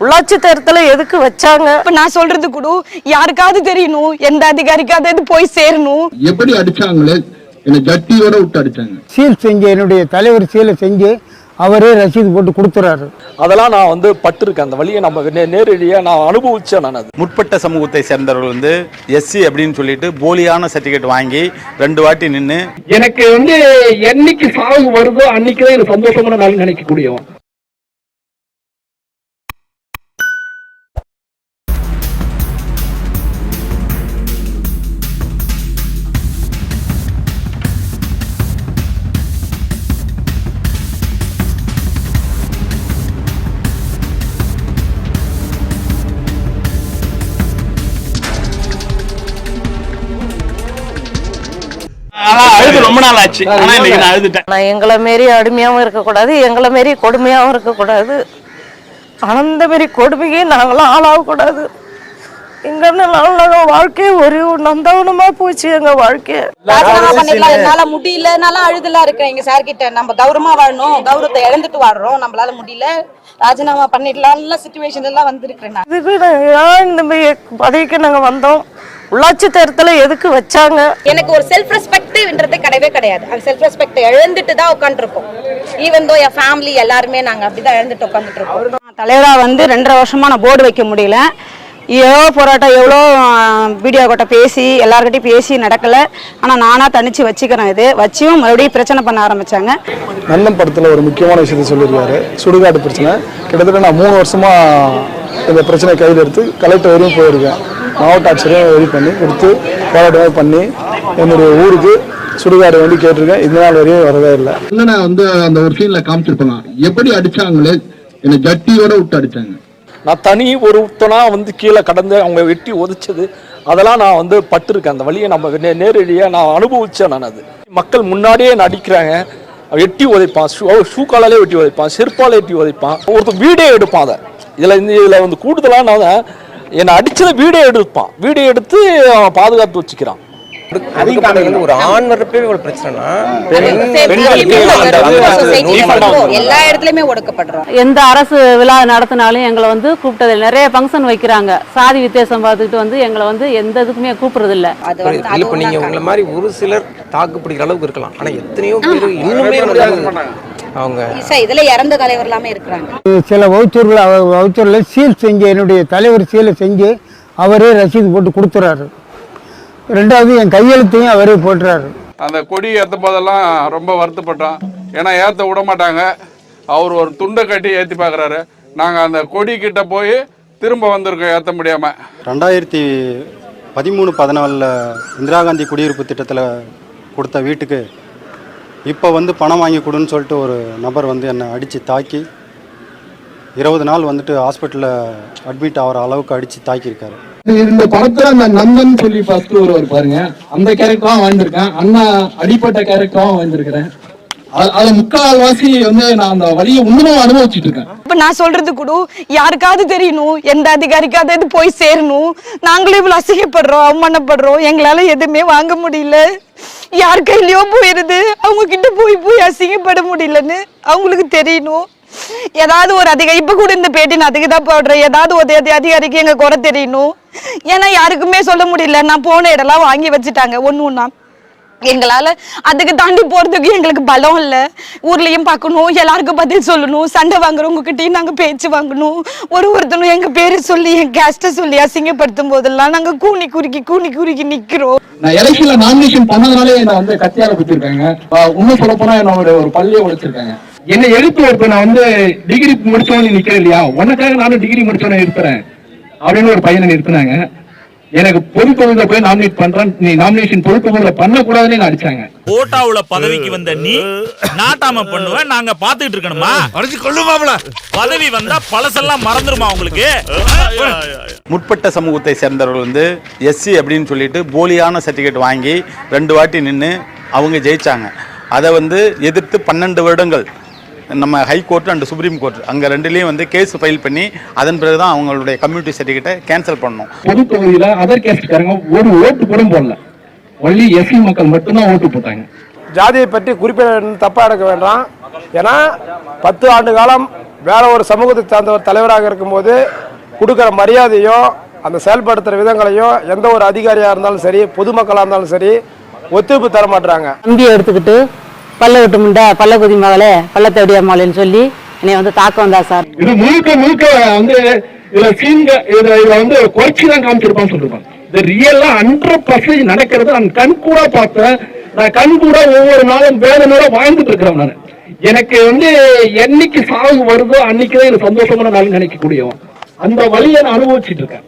உள்ளாட்சி தேர்தல எதுக்கு வச்சாங்க? இப்ப நான் சொல்றது கூட யாருக்காவது தெரியணும் எந்த அதிகாரிக்காவது போய் சேரணும். எப்படி அடிச்சாங்களே? என்னை ஜட்டியோட விட்டு அடிச்சாங்க. சீல் செஞ்சு என்னுடைய தலைவர் சீலை செஞ்சு அவரே ரசீது போட்டு கொடுத்துறாரு. அதெல்லாம் நான் வந்து பட்டிருக்கேன். அந்த வழியை நம்ம நே- நேரடியா நான் அனுபவிச்சேன் நான் அது. முற்பட்ட சமூகத்தை சேர்ந்தவர்கள் வந்து எஸ்சி அப்படின்னு சொல்லிட்டு போலியான சர்டிஃபிகேட் வாங்கி ரெண்டு வாட்டி நின்று எனக்கு வந்து என்னைக்கு சாவு வருதோ அன்னைக்கு தான் எனக்கு சந்தோஷமான நாள் நினைக்கக்கூடியவன். அழுது ரொம்ப நாள் ஆச்சு ஆனா இன்னைக்கு நான் அழுதுட்டேன். நான் எங்களை மாரி அடிமையாவும் இருக்கக்கூடாது எங்களை மாரி கொடுமையாவும் இருக்கக்கூடாது. அந்த மாரி கொடுமைக்கு நாங்களாம் ஆளாகக்கூடாது. எங்க நல்ல வாழ்க்கை ஒரு நந்தவனமா போச்சு எங்க வாழ்க்கை. ராஜினாமா பண்ணிடலாம் என்னால முடியல என்னால அழுதுலாம் இருக்கேன். எங்க சார் கிட்ட நம்ம கௌரவமா வாழணும் கௌரவத்தை இழந்துட்டு வாடுறோம். நம்மளால முடியல. ராஜினாமா பண்ணிடலாம் நல்ல சுச்சுவேஷன் எல்லாம் வந்திருக்கிறேன் இதுக்கு இந்த மாதிரி பதவிக்கு நாங்க வந்தோம்? உள்ளாட்சி தேர்தல எதுக்கு வச்சாங்க? எனக்கு ஒரு செல்ஃப் ரெஸ்பெக்ட்ன்றது கிடையவே கிடையாது. அந்த செல்ஃப் ரெஸ்பெக்ட் இழந்துட்டு தான் உட்காந்துருக்கோம் ஈவன் தோ என் ஃபேமிலி எல்லாருமே நாங்க அப்படிதான் இழந்துட்டு உட்காந்துட்டு இருக்கோம் தலைவரா வந்து ரெண்டரை வருஷமா நான் போர்டு வைக்க முடியல. எவ்வளோ போராட்டம் எவ்வளோ வீடியோ கிட்ட பேசி எல்லார்கிட்டயும் பேசி நடக்கல. ஆனால் நானாக தனிச்சு வச்சுக்கிறேன் இது. வச்சியும் மறுபடியும் பிரச்சனை பண்ண ஆரம்பிச்சாங்க. நந்தம் படத்தில் ஒரு முக்கியமான விஷயத்த சொல்லியிருக்காரு. சுடுகாடு பிரச்சனை. கிட்டத்தட்ட நான் மூணு வருஷமா இந்த பிரச்சனை கையில் எடுத்து கலெக்டர் வரையும் போயிருக்கேன். மாவட்ட ஆட்சியரையும் ரெடி பண்ணி கொடுத்து போராட்டமே பண்ணி என்னுடைய ஊருக்கு சுடுகாடு வேண்டி கேட்டிருக்கேன். இந்த நாள் வரையும் வரவே இல்லை. இல்லைன்னா வந்து அந்த ஒரு சீன்ல காமிச்சிருப்பாங்க எப்படி அடிச்சாங்களே என்னை ஜட்டியோட விட்டு அடிச்சாங்க. நான் தனி ஒருத்தனா வந்து கீழே கடந்து அவங்க வெட்டி உதைச்சது அதெல்லாம் நான் வந்து பட்டிருக்கேன். அந்த வழியை நம்ம நேரடியாக நான் அனுபவிச்சேன் நான் அது. மக்கள் முன்னாடியே நடிக்கிறாங்க. அவன் எட்டி உதைப்பான் ஷூ ஷூ காலாலே வெட்டி உதைப்பான் செருப்பால் எட்டி உதைப்பான் ஒருத்தர் வீடியோ எடுப்பான் அதை. இதில் இந்த இதில் வந்து கூடுதலான என்னை அடிச்சதை வீடியோ எடுப்பான். வீடியோ எடுத்து அவன் பாதுகாத்து வச்சுக்கிறான். ஒரு ஆண் வரப்பே ஒரு பிரச்சனைனா எல்லா இடத்துலயுமே ஒடுக்கப்படுறோம். எந்த அரசு விழா நடத்தினாலும் எங்களை வந்து கூப்பிட்டது நிறைய ஃபங்க்ஷன் வைக்கிறாங்க. சாதி வித்தியாசம் பார்த்துக்கிட்டு வந்து எங்களை வந்து எந்த இதுக்குமே கூப்பிடுறது இல்ல அது வந்து இல்ல இப்ப நீங்க உங்களை மாதிரி ஒரு சிலர் தாக்கு பிடிக்கிற அளவுக்கு இருக்கலாம். ஆனா எத்தனையோ பேர் இன்னுமே அவங்க இதுல இறந்த தலைவர் எல்லாமே இருக்கிறாங்க. சில வவுச்சூர்கள் வவுச்சூரில் சீல் செஞ்சு என்னுடைய தலைவர் சீலை செஞ்சு அவரே ரசீது போட்டு கொடுத்துறாரு. ரெண்டாவது என் கையெழுத்தையும் அவரே போட்டுறாரு அந்த கொடி ஏற்றும் போதெல்லாம் ரொம்ப வருத்தப்பட்டோம். ஏன்னா ஏற்ற விட மாட்டாங்க. அவர் ஒரு துண்டை கட்டி ஏற்றி பார்க்குறாரு நாங்கள் அந்த கொடி கிட்ட போய் திரும்ப வந்திருக்கோம் ஏற்ற முடியாமல் ரெண்டாயிரத்தி பதிமூணு பதினாலில் இந்திரா காந்தி குடியிருப்பு திட்டத்தில் கொடுத்த வீட்டுக்கு இப்போ வந்து பணம் வாங்கி கொடுன்னு சொல்லிட்டு ஒரு நபர் வந்து என்னை அடித்து தாக்கி இருபது நாள் வந்துட்டு ஹாஸ்பிட்டலில் அட்மிட் ஆகிற அளவுக்கு அடித்து தாக்கியிருக்காரு. இந்த படத்துல அந்த நந்தன் சொல்லி ஃபர்ஸ்ட் ஒருவர் பாருங்க. அந்த கேரக்டரும் வாழ்ந்திருக்கேன். அண்ணா அடிப்பட்ட கேரக்டரும் வாழ்ந்திருக்கிறேன். அது- முக்கால்வாசி வந்து நான் அந்த வழியை இன்னமும் அனுபவிச்சுட்டு இருக்கேன். இப்ப நான் சொல்றது கூட யாருக்காவது தெரியணும் எந்த அதிகாரிக்காவது இது போய் சேரணும். நாங்களும் இவ்வளவு அசிங்கப்படுறோம் அவமானப்படுறோம் எங்களால எதுவுமே வாங்க முடியல. யார் கையிலயோ போயிருது. அவங்க கிட்ட போய் போய் அசிங்கப்பட முடியலன்னு அவங்களுக்கு தெரியணும். ஏதாவது ஒரு அதிகாரி இப்ப கூட இந்த பேட்டி நான் அதுக்கு தான் போடுறேன். ஏதாவது ஒரு அதிகாரிக்கு எங்க குறை தெரியணும். ஏன்னா யாருக்குமே சொல்ல முடியல. நான் போன இடம்லாம் வாங்கி வச்சுட்டாங்க. ஒண்ணு ஒண்ணா எங்களால அதுக்கு தாண்டி போறதுக்கு எங்களுக்கு பலம் இல்ல. ஊர்லயும் பார்க்கணும் எல்லாருக்கும் பதில் சொல்லணும் சண்டை வாங்குறவங்க கிட்டயும் நாங்க பேச்சு வாங்கணும். ஒரு ஒருத்தனும் எங்க பேரு சொல்லி என் கேஸ்ட்டை சொல்லி அசிங்கப்படுத்தும் போதெல்லாம் நாங்க கூனி குறுக்கி கூனி குறுக்கி நிக்கிறோம். நான் எலெக்ஷன்ல நாமினேஷன் பண்ணதுனாலே என்ன வந்து கத்தியால குத்திருக்காங்க. இன்னும் சொல்ல போனா என்னோட ஒரு பள்ளியை உடைச்சிருக்காங்க என்னை எழுத்து ஒருத்தர் நான் வந்து டிகிரி முடிச்சவனே நிக்கிறேன் இல்லையா? உனக்காக நானும் டிகிரி முடிச்சவனே இருக்கிறேன் அப்படின்னு ஒரு பையனை நிறுத்தினாங்க. எனக்கு பொது தொகுதியில போய் நாமினேட் பண்றேன். நீ நாமினேஷன் பொது தொகுதியில பண்ணக்கூடாதுன்னு என்ன அடிச்சாங்க. ஓட்டாவுல பதவிக்கு வந்த நீ நாட்டாம பண்ணுவ நாங்க பாத்துக்கிட்டு இருக்கணுமா? அடிச்சு கொள்ளுமாப்ல பதவி வந்தா பழசெல்லாம் மறந்துருமா உங்களுக்கு? முற்பட்ட சமூகத்தை சேர்ந்தவர்கள் வந்து எஸ்சி அப்படின்னு சொல்லிட்டு போலியான சர்டிஃபிகேட் வாங்கி ரெண்டு வாட்டி நின்று அவங்க ஜெயிச்சாங்க. அதை வந்து எதிர்த்து பன்னெண்டு வருடங்கள் நம்ம high court and supreme court அங்கே ரெண்டுலேயும் வந்து கேஸ் ஃபைல் பண்ணி அதன் பிறகு தான் அவங்களுடைய கம்யூனிட்டி சர்டிஃபிகேட்டை கேன்சல் பண்ணோம் பொது தொகுதியில அதர் கேஸ்ட்காரங்க ஒரு ஓட்டு கூட போடல. ஒன்லி எஸ்சி மக்கள் மட்டும்தான் ஓட்டு போட்டாங்க. ஜாதியை பற்றி குறிப்பிட தப்பாக எடுக்க வேண்டாம். ஏன்னா பத்து ஆண்டு காலம் வேற ஒரு சமூகத்தை சார்ந்த ஒரு தலைவராக இருக்கும்போது கொடுக்குற மரியாதையும் அந்த செயல்படுத்துகிற விதங்களையும் எந்த ஒரு அதிகாரியாக இருந்தாலும் சரி பொதுமக்களாக இருந்தாலும் சரி ஒத்துழைப்பு தர மாட்டுறாங்க தம்பியை எடுத்துக்கிட்டு பல்ல விட்டு முண்டை பல்ல குதி மகளே பல்ல தேடிய மகளேன்னு சொல்லி என்னை வந்து தாக்க வந்தா சார். இது முழுக்க முழுக்க வந்து இதுல சீன்க இதுல இதுல வந்து குறைச்சி தான் காமிச்சிருப்பான்னு சொல்லிருப்பாங்க. இது ரியலா ஹண்ட்ரட் பர்சன்டேஜ் நடக்கிறது நான் கண் கூட பார்த்தேன். நான் கண் கூட ஒவ்வொரு நாளும் வேதனையோட வாழ்ந்துட்டு இருக்கிறேன் நான். எனக்கு வந்து என்னைக்கு சாவு வருதோ அன்னைக்குதான் எனக்கு சந்தோஷமான நாள் நினைக்கக்கூடியவன். அந்த வழியை நான் அனுபவிச்சுட்டு இருக்கேன்.